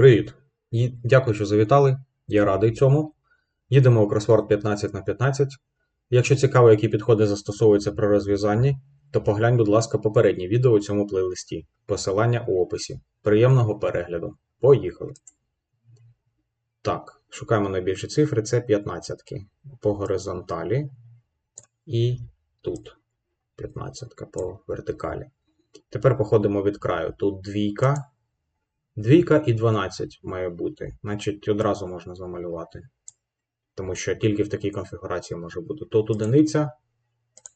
Привіт! Дякую, що завітали. Я радий цьому. Їдемо у кросворд 15 на 15. Якщо цікаво, які підходи застосовуються при розв'язанні, то поглянь, будь ласка, попереднє відео у цьому плейлисті. Посилання у описі. Приємного перегляду. Поїхали! Так, шукаємо найбільші цифри. Це 15 по горизонталі. І тут 15 ка по вертикалі. Тепер походимо від краю. Тут двійка. Двійка і 12 має бути. Значить, одразу можна замалювати. Тому що тільки в такій конфігурації може бути. Тут одиниця.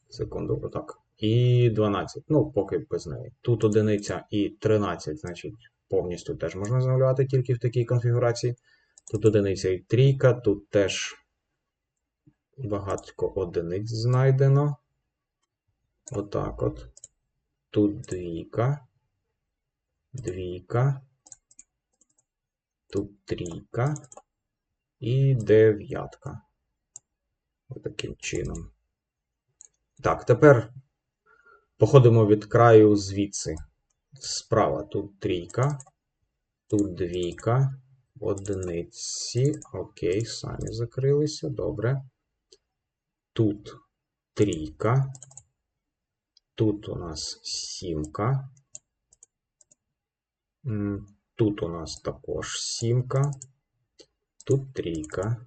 Секунду, отак. І 12. Ну, поки без неї. Тут одиниця і 13, значить, повністю теж можна замалювати тільки в такій конфігурації. Тут одиниця і трійка, тут теж багатько одиниць знайдено. Отак от. Тут двійка. Двійка. Тут трійка і дев'ятка. Отаким чином. Так, тепер походимо від краю звідси. Справа тут трійка, тут двійка, одиниці. Окей, самі закрилися. Добре. Тут трійка. Тут у нас сімка. Тут у нас також сімка. Тут трійка.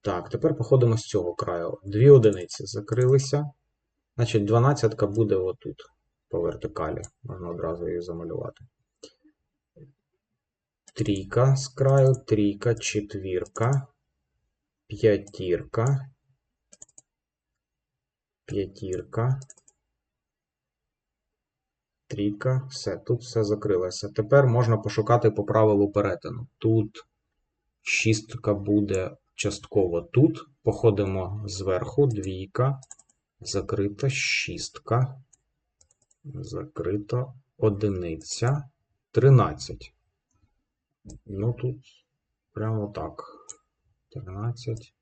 Так, тепер походимо з цього краю. Дві одиниці закрилися. Значить, 12 буде отут, по вертикалі. Можна одразу її замалювати. Трійка з краю, трійка, четвірка, п'ятірка, п'ятірка, трійка, все, тут все закрилося. Тепер можна пошукати по правилу перетину. Тут шістка буде частково тут. Походимо зверху, двійка, закрита шістка, закрита одиниця, 13. Ну тут прямо так. 13,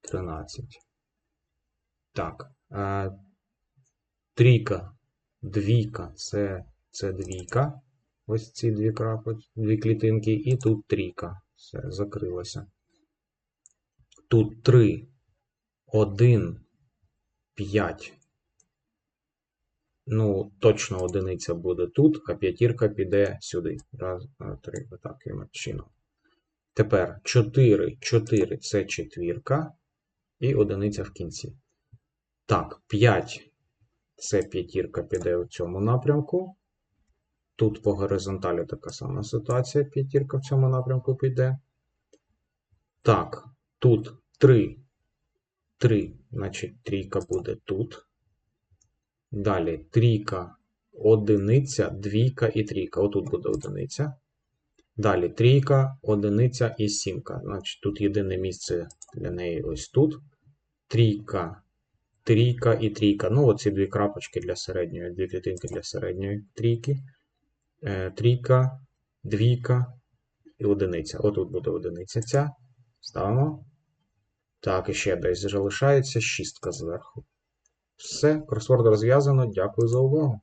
13. Так. Е, трійка Двійка це це двійка. Ось ці дві крапи, дві клітинки, і тут трійка. Все, закрилося. Тут 3, 1, 5. Ну, точно одиниця буде тут, а п'ятірка піде сюди. Раз, три, отаким чином. Тепер 4, 4 це четвірка. І одиниця в кінці. Так, 5 це п'ятірка піде у цьому напрямку. Тут по горизонталі така сама ситуація. П'ятірка в цьому напрямку піде. Так, тут 3. 3, значить, трійка буде тут. Далі трійка, одиниця, двійка і трійка. Отут буде одиниця. Далі трійка, одиниця і сімка. Значить, тут єдине місце для неї ось тут. Трійка, трійка і трійка. Ну, оці дві крапочки для середньої, дві клітинки для середньої трійки. Е, трійка, двійка і одиниця. Отут буде одиниця ця. Ставимо. Так, і ще десь залишається шістка зверху. Все, кросворд розв'язано. Дякую за увагу.